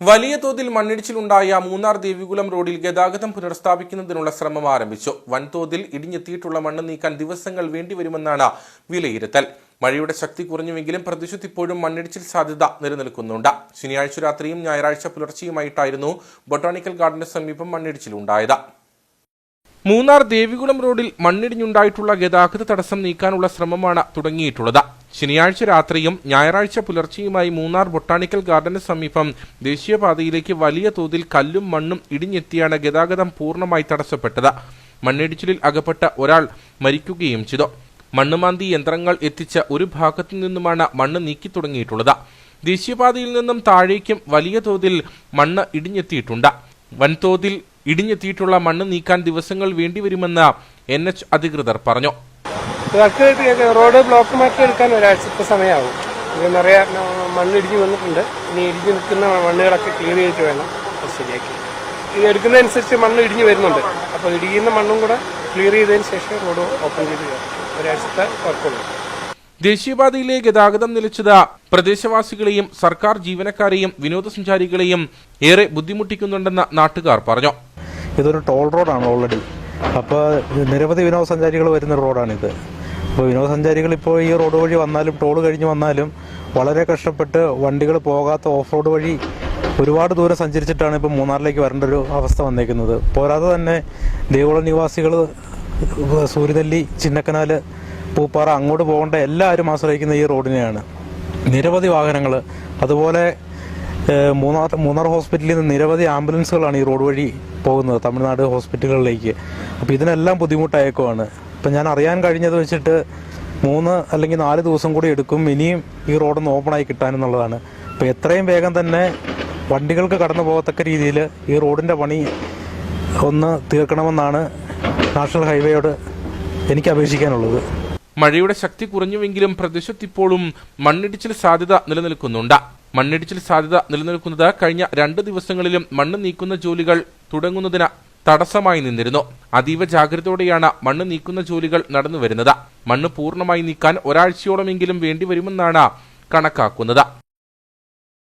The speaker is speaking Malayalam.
വലിയ തോതിൽ മണ്ണിടിച്ചിലുണ്ടായ മൂന്നാർ ദേവികുളം റോഡിൽ ഗതാഗതം പുനഃസ്ഥാപിക്കുന്നതിനുള്ള ശ്രമം ആരംഭിച്ചു. വൻതോതിൽ ഇടിഞ്ഞെത്തിയിട്ടുള്ള മണ്ണ് നീക്കാൻ ദിവസങ്ങൾ വേണ്ടിവരുമെന്നാണ് വിലയിരുത്തൽ. മഴയുടെ ശക്തി കുറഞ്ഞുവെങ്കിലും പ്രദേശത്ത് ഇപ്പോഴും മണ്ണിടിച്ചിൽ സാധ്യത നിലനിൽക്കുന്നുണ്ട്. ശനിയാഴ്ച രാത്രിയും ഞായറാഴ്ച പുലർച്ചെയുമായിട്ടായിരുന്നു ബൊട്ടാണിക്കൽ ഗാർഡന് സമീപം മണ്ണിടിച്ചിലുണ്ടായത്. മൂന്നാർ ദേവികുളം റോഡിൽ മണ്ണിടിഞ്ഞുണ്ടായിട്ടുള്ള ഗതാഗത തടസ്സം നീക്കാനുള്ള ശ്രമമാണ് തുടങ്ങിയിട്ടുള്ളത്. ശനിയാഴ്ച രാത്രിയും ഞായറാഴ്ച പുലർച്ചെയുമായി മൂന്നാർ ബൊട്ടാണിക്കൽ ഗാർഡന് സമീപം ദേശീയപാതയിലേക്ക് വലിയ തോതിൽ കല്ലും മണ്ണും ഇടിഞ്ഞെത്തിയാണ് ഗതാഗതം പൂർണമായി തടസ്സപ്പെട്ടത്. മണ്ണിടിച്ചിലിൽ അകപ്പെട്ട ഒരാൾ മരിക്കുകയും ചെയ്തു. മണ്ണുമാന്തി യന്ത്രങ്ങൾ എത്തിച്ച ഒരു ഭാഗത്തു നിന്നുമാണ് മണ്ണ് നീക്കി തുടങ്ങിയിട്ടുള്ളത്. ദേശീയപാതയിൽ നിന്നും താഴേക്കും വലിയ തോതിൽ മണ്ണ് ഇടിഞ്ഞെത്തിയിട്ടുണ്ട്. വൻതോതിൽ ഇടിഞ്ഞെത്തിയിട്ടുള്ള മണ്ണ് നീക്കാൻ ദിവസങ്ങൾ വേണ്ടിവരുമെന്ന് എൻ എച്ച് അധികൃതർ പറഞ്ഞു. വർക്ക് റോഡ് ബ്ലോക്ക് മാറ്റി എടുക്കാൻ ഒരാഴ്ചത്തെ സമയമാവും. ഇത് നിറയെ മണ്ണിടിഞ്ഞ് വന്നിട്ടുണ്ട്. ഇനി ഇടിഞ്ഞ് നിൽക്കുന്ന മണ്ണുകളൊക്കെ ക്ലിയർ ചെയ്തിട്ട് വേണം അത് ശരിയാക്കി. ഇത് എടുക്കുന്നതനുസരിച്ച് മണ്ണ് ഇടിഞ്ഞ് വരുന്നുണ്ട്. അപ്പോൾ ഇടിയുന്ന മണ്ണും കൂടെ ക്ലിയർ ചെയ്തതിന് ശേഷം റോഡ് ഓപ്പൺ ചെയ്ത് കയറും ഒരാഴ്ചത്തെ വർക്കുള്ളൂ. ദേശീയപാതയിലെ ഗതാഗതം നിലച്ചത് പ്രദേശവാസികളെയും സർക്കാർ ജീവനക്കാരെയും വിനോദസഞ്ചാരികളെയും ഏറെ ബുദ്ധിമുട്ടിക്കുന്നുണ്ടെന്ന് നാട്ടുകാർ പറഞ്ഞു. ഇതൊരു ടോൾ റോഡാണ് ഓൾറെഡി അപ്പോൾ നിരവധി വിനോദസഞ്ചാരികൾ വരുന്ന റോഡാണിത് അപ്പോൾ വിനോദസഞ്ചാരികൾ ഇപ്പോൾ ഈ റോഡ് വഴി വന്നാലും ടോൾ കഴിഞ്ഞ് വന്നാലും വളരെ കഷ്ടപ്പെട്ട് വണ്ടികൾ പോകാത്ത ഓഫ് റോഡ് വഴി ഒരുപാട് ദൂരം സഞ്ചരിച്ചിട്ടാണ് ഇപ്പോൾ മൂന്നാറിലേക്ക് വരേണ്ട ഒരു അവസ്ഥ വന്നേക്കുന്നത്. പോരാതെ തന്നെ ദേവുളം നിവാസികൾ സൂര്യനെല്ലി ചിന്നക്കനാല് പൂപ്പാറ അങ്ങോട്ട് പോകേണ്ട എല്ലാവരും ആശ്രയിക്കുന്ന ഈ റോഡിനെയാണ്. നിരവധി വാഹനങ്ങൾ അതുപോലെ മൂന്നാർ മൂന്നാർ ഹോസ്പിറ്റലിൽ നിന്ന് നിരവധി ആംബുലൻസുകളാണ് ഈ റോഡ് വഴി പോകുന്നത് തമിഴ്നാട് ഹോസ്പിറ്റലുകളിലേക്ക്. അപ്പോൾ ഇതിനെല്ലാം ബുദ്ധിമുട്ടയക്കുവാണ്. ഇപ്പം ഞാൻ അറിയാൻ കഴിഞ്ഞത് വെച്ചിട്ട് മൂന്ന് അല്ലെങ്കിൽ നാല് ദിവസം കൂടി എടുക്കും. ഇനിയും ഈ റോഡൊന്ന് ഓപ്പണായി കിട്ടാനെന്നുള്ളതാണ്. അപ്പോൾ എത്രയും വേഗം തന്നെ വണ്ടികൾക്ക് കടന്നു പോകത്തക്ക രീതിയിൽ ഈ റോഡിന്റെ പണി ഒന്ന് തീർക്കണമെന്നാണ് നാഷണൽ ഹൈവേയോട് എനിക്ക് അപേക്ഷിക്കാനുള്ളത്. മഴയുടെ ശക്തി കുറഞ്ഞുവെങ്കിലും പ്രദേശത്ത് ഇപ്പോഴും മണ്ണിടിച്ചിൽ സാധ്യത നിലനിൽക്കുന്നുണ്ട്. മണ്ണിടിച്ചിൽ സാധ്യത നിലനിൽക്കുന്നത് കഴിഞ്ഞ രണ്ട് ദിവസങ്ങളിലും മണ്ണ് നീക്കുന്ന ജോലികൾ തുടങ്ങുന്നതിന് തടസ്സമായി നിന്നിരുന്നു. അതീവ ജാഗ്രതയോടെയാണ് മണ്ണ് നീക്കുന്ന ജോലികൾ നടന്നുവരുന്നത്. മണ്ണ് പൂർണമായി നീക്കാൻ ഒരാഴ്ചയോളമെങ്കിലും വേണ്ടിവരുമെന്നാണ് കണക്കാക്കുന്നത്.